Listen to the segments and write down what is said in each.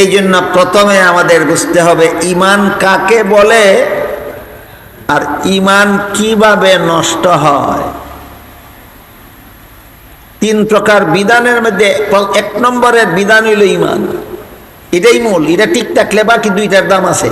এই জন্য প্রথমে আমাদের বুঝতে হবে ইমান কাকে বলে আর ইমান কীভাবে নষ্ট হয়। তিন প্রকার বিধানের মধ্যে এক নম্বরের বিধান হইল ইমান এটাই মূল, এটা ঠিক থাকলে বাকি দুইটার দাম আছে।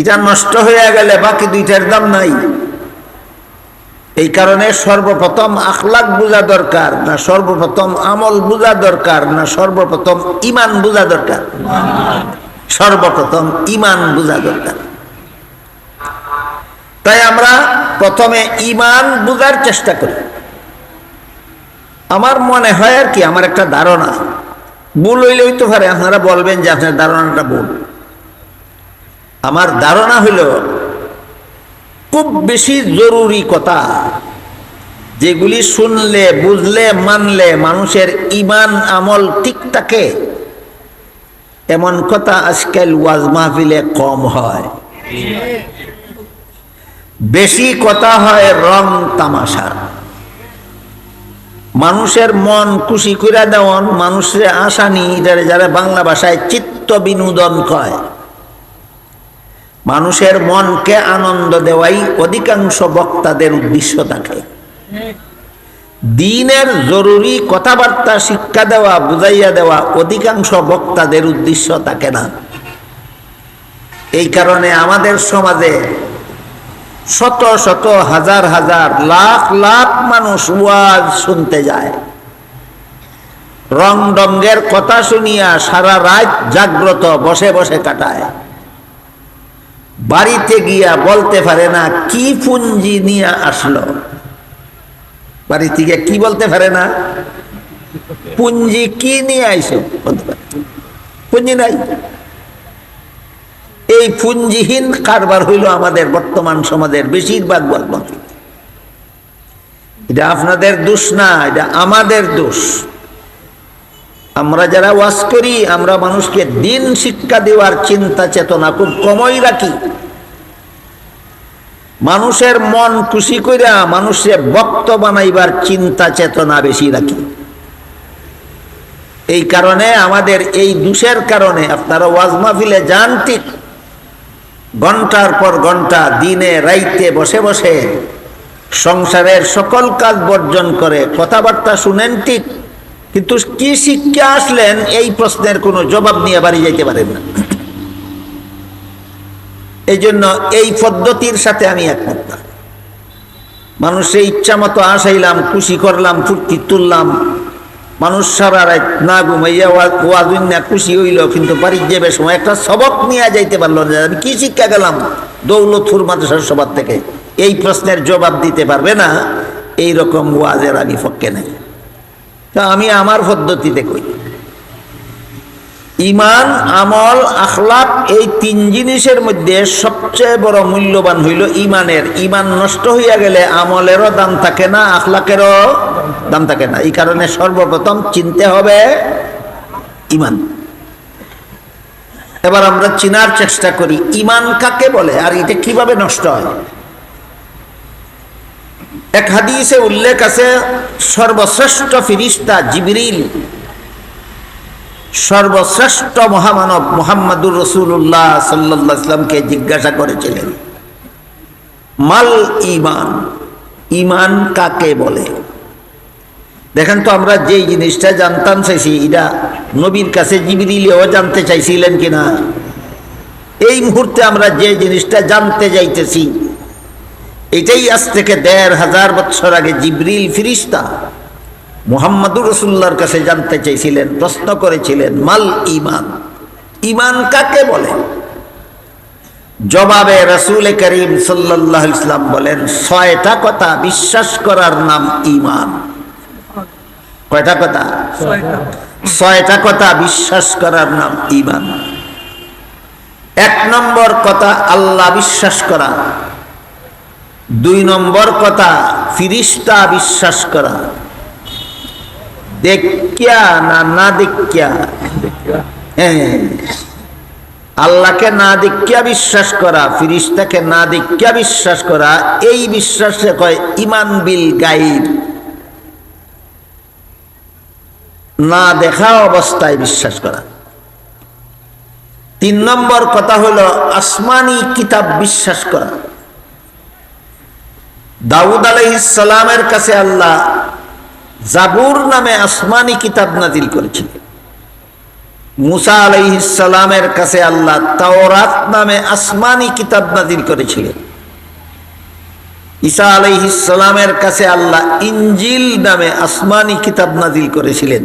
এটা নষ্ট হয়ে গেলে বাকি দুইটার দাম নাই। এই কারণে সর্বপ্রথম আখলাক বোঝা দরকার, না সর্বপ্রথম আমল বোঝা দরকার, না সর্বপ্রথম ইমান বোঝা দরকার? সর্বপ্রথম ইমান বোঝা দরকার। তাই আমরা প্রথমে ইমান বোঝার চেষ্টা করি। আমার মনে হয় আর কি, আমার একটা ধারণা। ভুল হইলে হইতে পারে, আপনারা বলবেন যে আপনার ধারণাটা ভুল। আমার ধারণা হইল খুব বেশি জরুরি কথা। যেগুলি শুনলে, বুঝলে, মানলে মানুষের ইমান, আমল ঠিক থাকে। এমন কথা আজকাল ওয়াজ মাহফিলে কম হয়। বেশি কথা হয় রং তামাশার। মানুষের মন খুশি করে দেওয়ান, মানুষের আসানি যারা যারা বাংলা ভাষায় চিত্ত বিনোদন কয়। মানুষের মনকে আনন্দ দেওয়াই অধিকাংশ বক্তাদের উদ্দেশ্য থাকে। দিনের জরুরি কথাবার্তা, শিক্ষা দেওয়া, বুঝাইয়া দেওয়া অধিকাংশ বক্তাদের উদ্দেশ্য থাকে না। এই কারণে আমাদের সমাজে শত শত, হাজার হাজার, লাখ লাখ মানুষ ওয়াজ শুনতে যায়। রং ডঙ্গের কথা শুনিয়া সারা রাত জাগ্রত, বসে বসে কাটায়। বাড়িতে গিয়া বলতে পারে না, কি পুঞ্জি নিয়ে আসলো? বাড়িতে থেকে কি বলতে পারে না? পুঞ্জি কি নিয়ে আইসো বলতে পারে। পুঞ্জি নাই। এই পুঞ্জিহীন কারবার হইল আমাদের বর্তমান সমাজের বেশিরভাগ বলবন্তি এটা আপনাদের দোষ না, এটা আমাদের দোষ। আমরা যারা ওয়াজ করি, আমরা মানুষকে দিন শিক্ষা দেওয়ার চিন্তা চেতনা খুব কমই রাখি। মানুষের মন খুশি কইরা মানুষের বক্ত বানাইবার চিন্তা চেতনা বেশি রাখি। এই কারণে আমাদের এই দোষের কারণে আপনারা ওয়াজ মাহফিলে যান ঠিক। ঘণ্টার পর ঘণ্টা, দিনে, রাইতে বসে বসে সংসারের সকল কাজ বর্জন করে কথাবার্তা শুনেন ঠিক। কিন্তু কি শিক্ষা আসলেন, এই প্রশ্নের কোনো জবাব নিয়ে বাড়ি যাইতে পারেন না। এই জন্য এই পদ্ধতির সাথে আমি একমত না। মানুষের ইচ্ছা মতো আসাইলাম, খুশি করলাম, ফুর্তি তুললাম। মানুষ সারা রাত না ঘুমাইয়া না খুশি হইল, কিন্তু বাড়ির যাবে সময়, একটা সবক নিয়ে যাইতে পারল না। আমি কি শিক্ষা গেলাম দৌলতপুর মাদ্রাসার সবার থেকে? এই প্রশ্নের জবাব দিতে পারবে না? এই রকম ওয়াজের আমি পক্ষে নেই। তা আমি আমার পদ্ধতিতে কই ইমান, আমল, আখলাক, এই তিন জিনিসের মধ্যে সবচেয়ে বড় মূল্যবান হইল ইমানের। ইমান নষ্ট হইয়া গেলে আমলেরও দাম থাকে না, আখলাকেরও দাম থাকে না। এই কারণে সর্বপ্রথম চিনতে হবে ইমান। এবার আমরা চিনার চেষ্টা করি, ইমান কাকে বলে আর এটা কীভাবে নষ্ট হয়? এক হাদিসে উল্লেখ আছে, সর্বশ্রেষ্ঠ ফিরিস্তা জিবরিল সর্বশ্রেষ্ঠ মহামানব মোহাম্মদুর রসুল্লাহ সাল্লাহ ইসলামকে জিজ্ঞাসা করেছিলেন, মাল ইমান ইমান কাকে বলে? দেখেন তো আমরা যেই জিনিসটা জানতাম চাইছি এটা নবীর কাছে জিবরিলেও জানতে চাইছিলেন কিনা? এই মুহূর্তে আমরা যে জিনিসটা জানতে যাইতেছি, এটাই আজ থেকে দেড় হাজার বছর আগে জিবরিল ফিরিস্তা মোহাম্মদুর রসুল্লার কাছে জানতে চাইছিলেন প্রশ্ন করেছিলেন মাল ইমান ইমান কাকে বলে? জবাবে রসুল করিম সাল্লাহ ইসলাম বলেন ছয়টা কথা বিশ্বাস করার নাম ইমান কয়টা কথা? ছয়টা। কথা বিশ্বাস করার নাম ইমান এক নম্বর কথা আল্লাহ বিশ্বাস করা। দুই নম্বর কথা ফিরিস্তা বিশ্বাস করা। দেখিয়া না না দেখিয়া? হ্যাঁ। আল্লাহকে না দেখিয়া বিশ্বাস করা, ফিরিস্তাকে না দেখিয়া বিশ্বাস করা, এই বিশ্বাসে কয়, ইমান বিল গাইব। না দেখা অবস্থায় বিশ্বাস করা। তিন নম্বর কথা হলো, আসমানি কিতাব বিশ্বাস করা। দাউদ আলাইসালামের কাছে আল্লাহ জাবুর নামে আসমানি কিতাব নাজিল করেছিলেন মুসা আলাইসালামের কাছে আল্লাহ তাওরাত নামে আসমানি কিতাব নাজিল করেছিলেন। ঈসা আলাইহিসালামের কাছে আল্লাহ ইঞ্জিল নামে আসমানি কিতাব নাজিল করেছিলেন।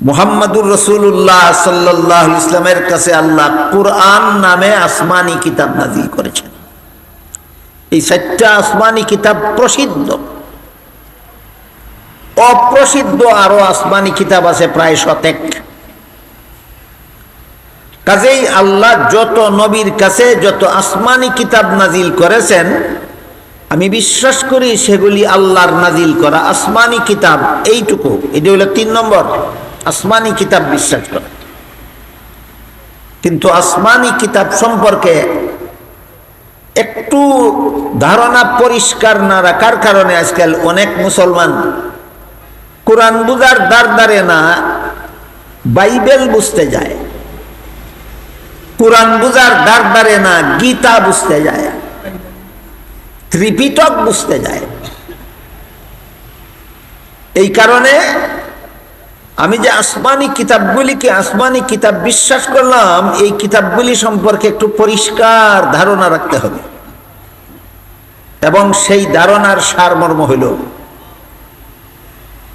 মুহাম্মাদুর রসুল্লাহ সাল্লাহ ইসলামের কাছে আল্লাহ কুরআন নামে আসমানি কিতাব নাজিল করেছেন। এই চারটা আসমানি কিতাব প্রসিদ্ধ। অপ্রসিদ্ধ আরও আসমানি কিতাব আছে প্রায় শতেক। কাজেই আল্লাহ যত নবীর কাছে যত আসমানি কিতাব নাজিল করেছেন, আমি বিশ্বাস করি সেগুলি আল্লাহর নাজিল করা আসমানি কিতাব এইটুকু। এটি হলো তিন নম্বর, আসমানি কিতাব বিশ্বাস করা। কিন্তু আসমানি কিতাব সম্পর্কে একটু ধারণা পরিষ্কার না রাখার কারণে আজকাল অনেক মুসলমান কোরআন বুঝার দ্বার দ্বারে না, বাইবেল বুঝতে যায়। কোরআন বুঝার দ্বার দ্বারে না, গীতা বুঝতে যায়। ত্রিপিটক বুঝতে যায়। এই কারণে আমি যে আসমানি কিতাবগুলিকে আসমানি কিতাব বিশ্বাস করলাম, এই কিতাবগুলি সম্পর্কে একটু পরিষ্কার ধারণা রাখতে হবে। এবং সেই ধারণার সারমর্ম হইল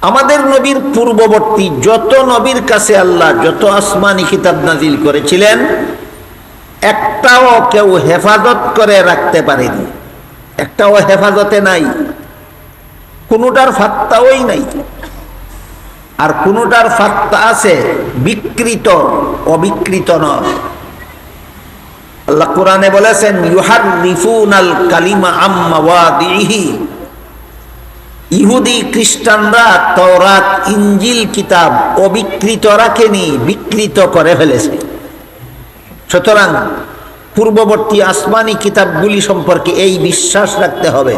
আমাদের নবীর পূর্ববর্তী যত নবীর কাছে আল্লাহ যত আসমানি কিতাব নাজিল করেছিলেন, একটাও কেউ হেফাজত করে রাখতে পারেনি। একটাও হেফাজতে নাই। কোনোটার ফাত্তাওই নাই। আর কোনোটার ফাত্তা আছে বিকৃত, অবিকৃত নয়। আল্লাহ কোরআনে বলেছেন ইউহার কালিমা আম্মাওয়াদিহি ইহুদি খ্রিস্টানরা তরাত ইঞ্জিল কিতাব অবিকৃত রাখেনি বিকৃত করে ফেলেছে। সুতরাং পূর্ববর্তী আসমানি কিতাবগুলি সম্পর্কে এই বিশ্বাস রাখতে হবে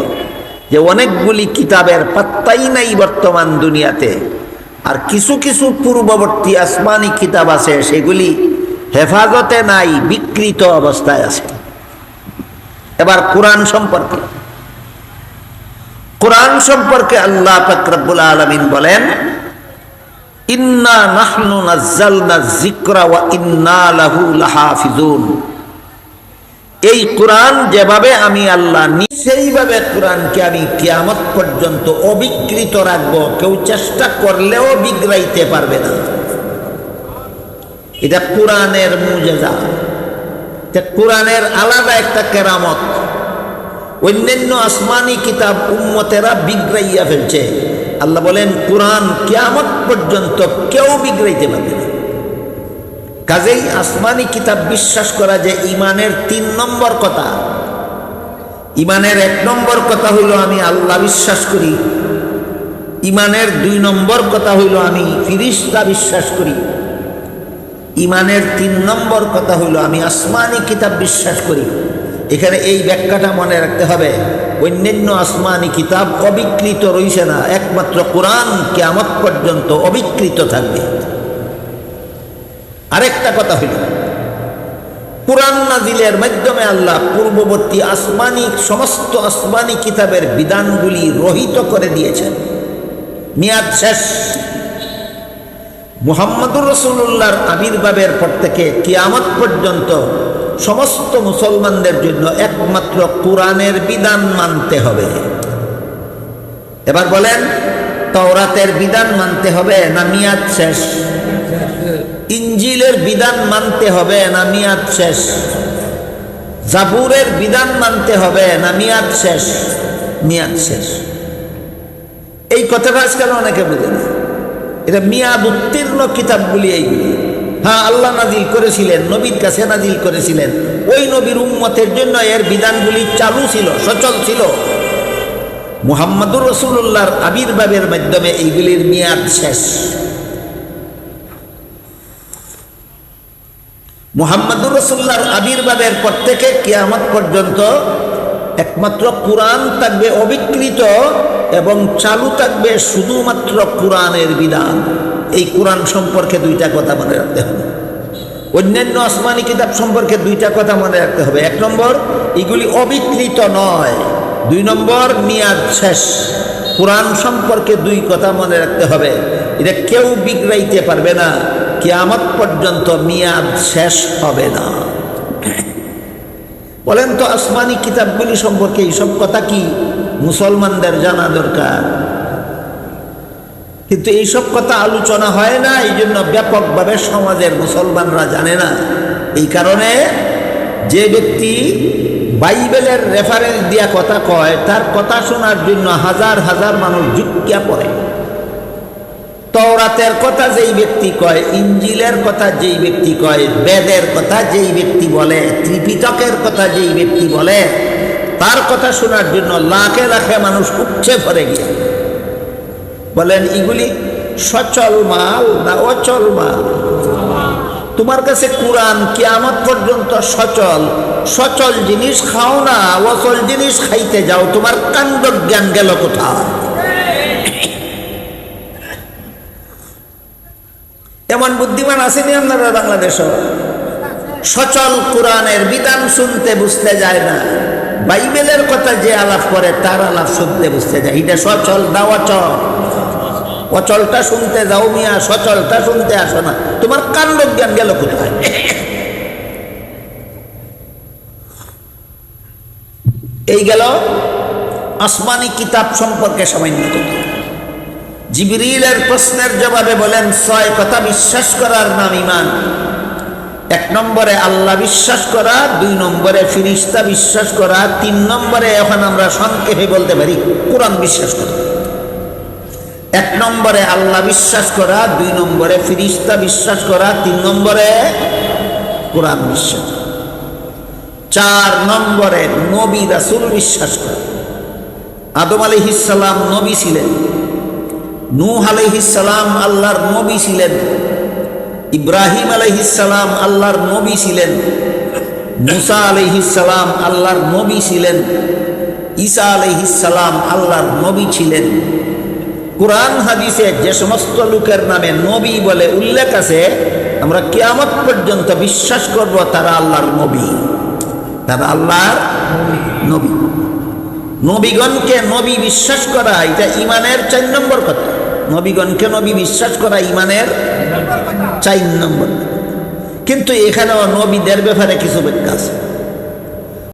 যে অনেকগুলি কিতাবের পাত্তাই নাই বর্তমান দুনিয়াতে। আর কিছু কিছু পূর্ববর্তী আসমানি কিতাব আছে, সেগুলি হেফাজতে নাই, বিকৃত অবস্থায় আছে। এবার কোরআন সম্পর্কে। কোরআন সম্পর্কে আল্লাহ ফাকরাবুল আলমিন বলেন, ইন্না নাহনু নাজ্জালনা ইন্না লাহু এই কোরআন যেভাবে আমি আল্লাহ সেইভাবে কোরআনকে আমি কিয়ামত পর্যন্ত অবিকৃত রাখব, কেউ চেষ্টা করলেও বিগ্রাইতে পারবে না। এটা কোরআনের মুজেজা। কোরআনের আলাদা একটা কেরামত। অন্যান্য আসমানি কিতাব উম্মতেরা বিগ্রাইয়া ফেলছে। আল্লাহ বলেন, কোরআন কেয়ামত পর্যন্ত কেউ বিগ্রাইতে পারবে না। কাজেই আসমানি কিতাব বিশ্বাস করা যে ইমানের তিন নম্বর কথা। ইমানের এক নম্বর কথা হইল, আমি আল্লাহ বিশ্বাস করি। ইমানের দুই নম্বর কথা হইল, আমি ফিরিস্তা বিশ্বাস করি। ইমানের তিন নম্বর কথা হইল, আমি আসমানি কিতাব বিশ্বাস করি। এখানে এই ব্যাখ্যাটা মনে রাখতে হবে। অন্যান্য আসমানি কিতাব অবিকৃত রইছে না, একমাত্র কোরআন কেমত পর্যন্ত অবিকৃত থাকবে। আরেকটা কথা হইল, কোরআন নাজিলের মাধ্যমে আল্লাহ পূর্ববর্তী আসমানি, সমস্ত আসমানি কিতাবের বিধানগুলি রহিত করে দিয়েছেন। মেয়াদ শেষ। মুহাম্মদুর রসুল্লাহর আবির্ভাবের পর থেকে কিয়ামত পর্যন্ত সমস্ত মুসলমানদের জন্য একমাত্র কোরআনের বিধান মানতে হবে। এবার বলেন, তওরাতের বিধান মানতে হবে না মিয়াদ শেষ? ইঞ্জিলের বিধান মানতে হবে না মিয়াদ শেষ? জাবুরের বিধান মানতে হবে না মিয়াদ শেষ? মিয়াদ শেষ। এই কথাটা আজকাল অনেকে বুঝে না। এটা মিয়াদ উত্তীর্ণ কিতাবগুলি এইগুলি। হ্যাঁ আল্লাহ নাজিল করেছিলেন, নবীর কাছে নাজিল করেছিলেন। ওই নবীর উম্মতের জন্য এর বিধানগুলি চালু ছিল, সচল ছিল। মুহাম্মদুর রসুল্লাহর আবির্ভাবের মাধ্যমে এইগুলির মেয়াদ শেষ। মুহাম্মদুর রসুল্লাহর আবির্ভাবের পর থেকে কিয়ামত পর্যন্ত একমাত্র কোরআন থাকবে অবিকৃত এবং চালু থাকবে শুধুমাত্র কোরআনের বিধান। এই কোরআন সম্পর্কে দুইটা কথা মনে রাখতে হবে। অন্যান্য আসমানি কিতাব সম্পর্কে দুইটা কথা মনে রাখতে হবে। এক নম্বর, এগুলি অবিকৃত নয়। দুই নম্বর, মেয়াদ শেষ। কোরআন সম্পর্কে দুই কথা মনে রাখতে হবে। এটা কেউ বিগড়াইতে পারবে না। কিয়ামত পর্যন্ত মেয়াদ শেষ হবে না। বলেন তো, আসমানি কিতাবগুলি সম্পর্কে এইসব কথা কি? মুসলমানদের জানা দরকার। কিন্তু এইসব কথা আলোচনা হয় না এই জন্য ব্যাপকভাবে সমাজের মুসলমানরা জানে না। এই কারণে যে ব্যক্তি বাইবেলের রেফারেন্স দিয়া কথা কয়, তার কথা শোনার জন্য হাজার হাজার মানুষ যুক্তিয়া পড়ে। তওরাতের কথা যেই ব্যক্তি কয়, ইঞ্জিলের কথা যেই ব্যক্তি কয়, বেদের কথা যেই ব্যক্তি বলে, ত্রিপিটকের কথা যেই ব্যক্তি বলে, তার কথা শোনার জন্য লাখে লাখে মানুষ উপচে ভরে গিয়ে। বলেন, এগুলি সচল মাল না অচল মাল? তোমার কাছে কোরআন কিয়ামত পর্যন্ত সচল। সচল জিনিস খাও না, অচল জিনিস খাইতে যাও। তোমার কাণ্ড জ্ঞান গেল কোথায়? এমন বুদ্ধিমান আসেনি আপনারা বাংলাদেশও সচল কোরআনের বিধান শুনতে বুঝতে যায় না। বাইবেলের কথা যে আলাপ করে, তার আলাপ শুনতে বুঝতে যায়। এটা সচল না অচল? অচলটা শুনতে যাও মিয়া, সচলটা শুনতে আসো না। তোমার কাণ্ড জ্ঞান গেল কোথায়? এই গেল আসমানি কিতাব সম্পর্কে সামান্য কথা। জিবরিলের প্রশ্নের জবাবে বলেন, ছয় কথা বিশ্বাস করার নাম ইমান এক নম্বরে আল্লাহ বিশ্বাস করা, দুই নম্বরে ফিরিস্তা বিশ্বাস করা, তিন নম্বরে এখন আমরা সংক্ষেপে বলতে পারি, কোরআন বিশ্বাস করা। এক নম্বরে আল্লাহ বিশ্বাস করা, দুই নম্বরে ফিরিস্তা বিশ্বাস করা, তিন নম্বরে কোরআন বিশ্বাস। চার নম্বরে নবী রাসুল বিশ্বাস করা। আদম আলহিসাল্লাম নবী ছিলেন। নূহ আলহিসাল্লাম আল্লাহর নবী ছিলেন। ইব্রাহিম আলহিসাল্লাম আল্লাহর নবী ছিলেন। মুসা আলহিসাল্লাম আল্লাহর নবী ছিলেন। ঈসা আলহিসাল্লাম আল্লাহর নবী ছিলেন। কোরআন, হাদিসে যে সমস্ত লোকের নামে নবী বলে উল্লেখ আছে, আমরা কেয়ামত পর্যন্ত বিশ্বাস করব তারা আল্লাহর নবী। তারা আল্লাহর নবী। নবীগণকে নবী বিশ্বাস করা, এটা ইমানের চার নম্বর কথা। নবীগণকে নবী বিশ্বাস করা ইমানের চার নম্বর কিন্তু এখানেও নবীদের ব্যাপারে কিছু ব্যাখ্যা আছে।